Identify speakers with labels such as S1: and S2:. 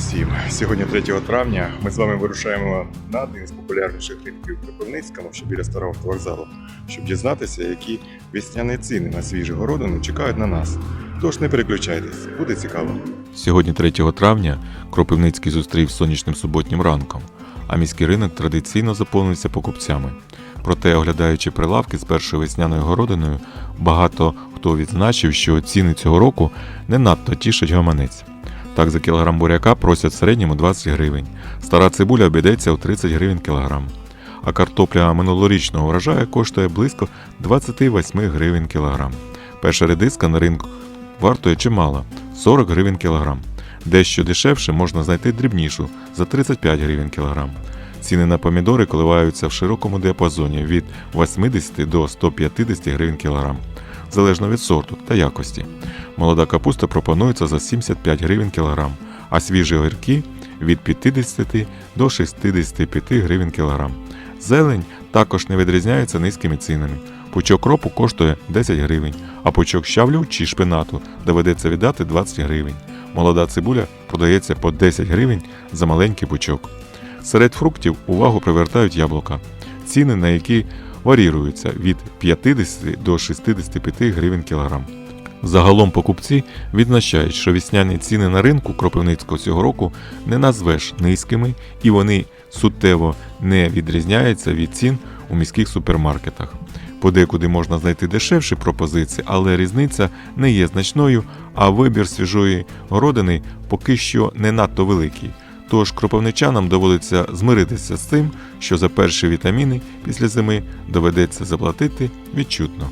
S1: всім! Сьогодні 3 травня ми з вами вирушаємо на один з популярніших ринків в Кропивницькому, що біля старого вокзалу, щоб дізнатися, які весняні ціни на свіжі городини чекають на нас. Тож не переключайтесь, буде цікаво.
S2: Сьогодні 3 травня Кропивницький зустрів сонячним суботнім ранком, а міський ринок традиційно заповнився покупцями. Проте, оглядаючи прилавки з першою весняною городиною, багато хто відзначив, що ціни цього року не надто тішать гаманець. Так, за кілограм буряка просять в середньому 20 гривень, стара цибуля обійдеться у 30 гривень кілограм, а картопля минулорічного врожаю коштує близько 28 гривень кілограм. Перша редиска на ринку вартує чимало 40 гривень кілограм. Дещо дешевше можна знайти дрібнішу за 35 гривень кілограм. Ціни на помідори коливаються в широкому діапазоні від 80 до 150 гривень кілограм, залежно від сорту та якості. Молода капуста пропонується за 75 гривень кілограм, а свіжі огірки від 50 до 65 гривень кілограм. Зелень також не відрізняється низькими цінами. Пучок ропу коштує 10 гривень, а пучок щавлю чи шпинату доведеться віддати 20 гривень. Молода цибуля продається по 10 гривень за маленький пучок. Серед фруктів увагу привертають яблука, ціни на які варіруються від 50 до 65 гривень кілограм. Загалом покупці відзначають, що вісняні ціни на ринку Кропивницького цього року не назвеш низькими і вони суттєво не відрізняються від цін у міських супермаркетах. Подекуди можна знайти дешевші пропозиції, але різниця не є значною, а вибір свіжої городини поки що не надто великий. Тож кропивничанам доводиться змиритися з тим, що за перші вітаміни після зими доведеться заплатити відчутно.